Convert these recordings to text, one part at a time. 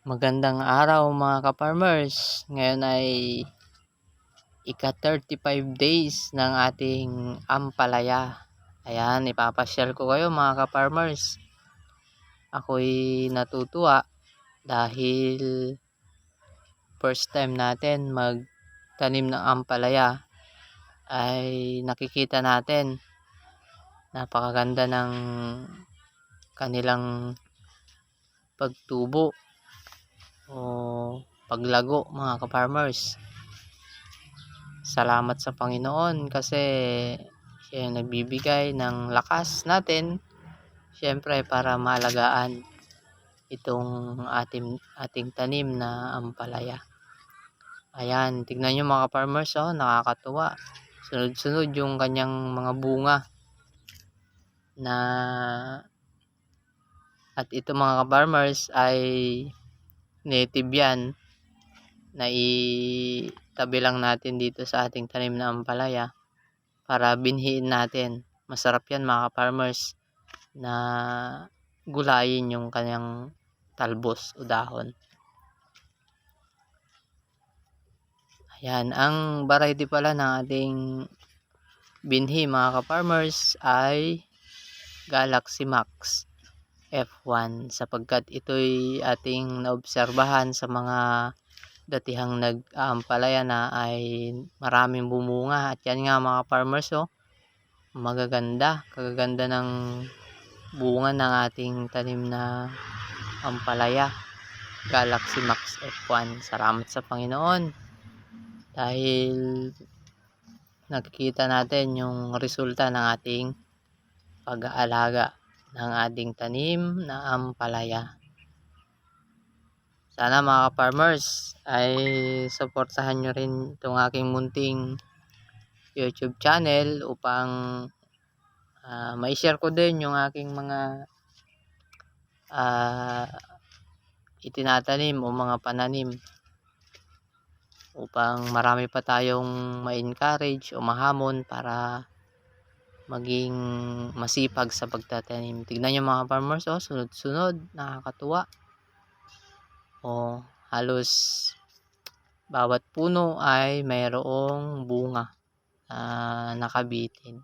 Magandang araw mga ka-farmers. Ngayon ay ika 35 days ng ating ampalaya. Ayan, ipapasyal ko kayo mga ka-farmers. Ako'y natutuwa dahil first time natin magtanim ng ampalaya ay nakikita natin napakaganda ng kanilang pagtubo o paglago mga ka-farmers. Salamat sa Panginoon kasi siya yung nagbibigay ng lakas natin syempre para maalagaan itong ating, ating tanim na ampalaya. Ayan, tignan nyo mga ka-farmers, oh, nakakatuwa. Sunod-sunod yung kanyang mga bunga na at ito mga ka-farmers ay native yan na itabi lang natin dito sa ating tanim na ampalaya para binhiin natin. Masarap yan mga farmers na gulayin yung kanyang talbos o dahon. Ayan, ang variety pala ng ating binhi mga ka-farmers ay Galaxy Max. F1 sapagkat ito'y ating naobserbahan sa mga datihang nag-aampalaya na ay maraming bumunga. At yan nga mga farmers oh magaganda. Kagaganda ng bunga ng ating tanim na ampalaya Galaxy Max F1 salamat sa Panginoon. Dahil nakikita natin yung resulta ng ating pag-aalaga ng ating tanim na ampalaya. Sana mga farmers ay suportahan nyo rin itong aking munting YouTube channel upang uh, mai-share ko din yung aking mga uh, itinatanim o mga pananim upang marami pa tayong ma-encourage o mahamon para maging masipag sa pagtatanim. Tignan nyo mga farmers, oh, sunod-sunod, nakakatuwa. Oh, halos bawat puno ay mayroong bunga uh, nakabitin.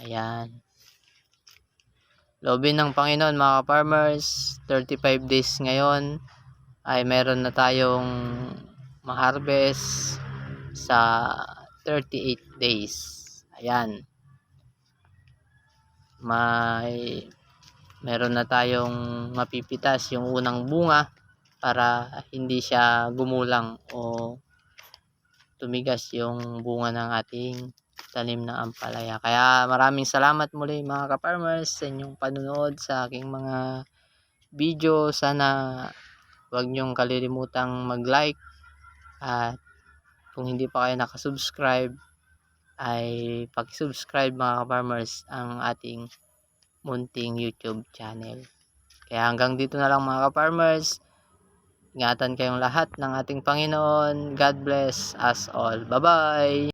Ayan. Lobin ng Panginoon mga farmers, 35 days ngayon ay meron na tayong ma-harvest sa 38 days. Ayan. May meron na tayong mapipitas yung unang bunga para hindi siya gumulang o tumigas yung bunga ng ating tanim na ampalaya. Kaya maraming salamat muli mga ka-farmers sa inyong panunood sa aking mga video. Sana huwag niyong kalilimutang mag-like at kung hindi pa kayo nakasubscribe ay pag-subscribe mga farmers ang ating munting YouTube channel. Kaya hanggang dito na lang mga farmers Ingatan kayong lahat ng ating Panginoon. God bless us all. Bye-bye!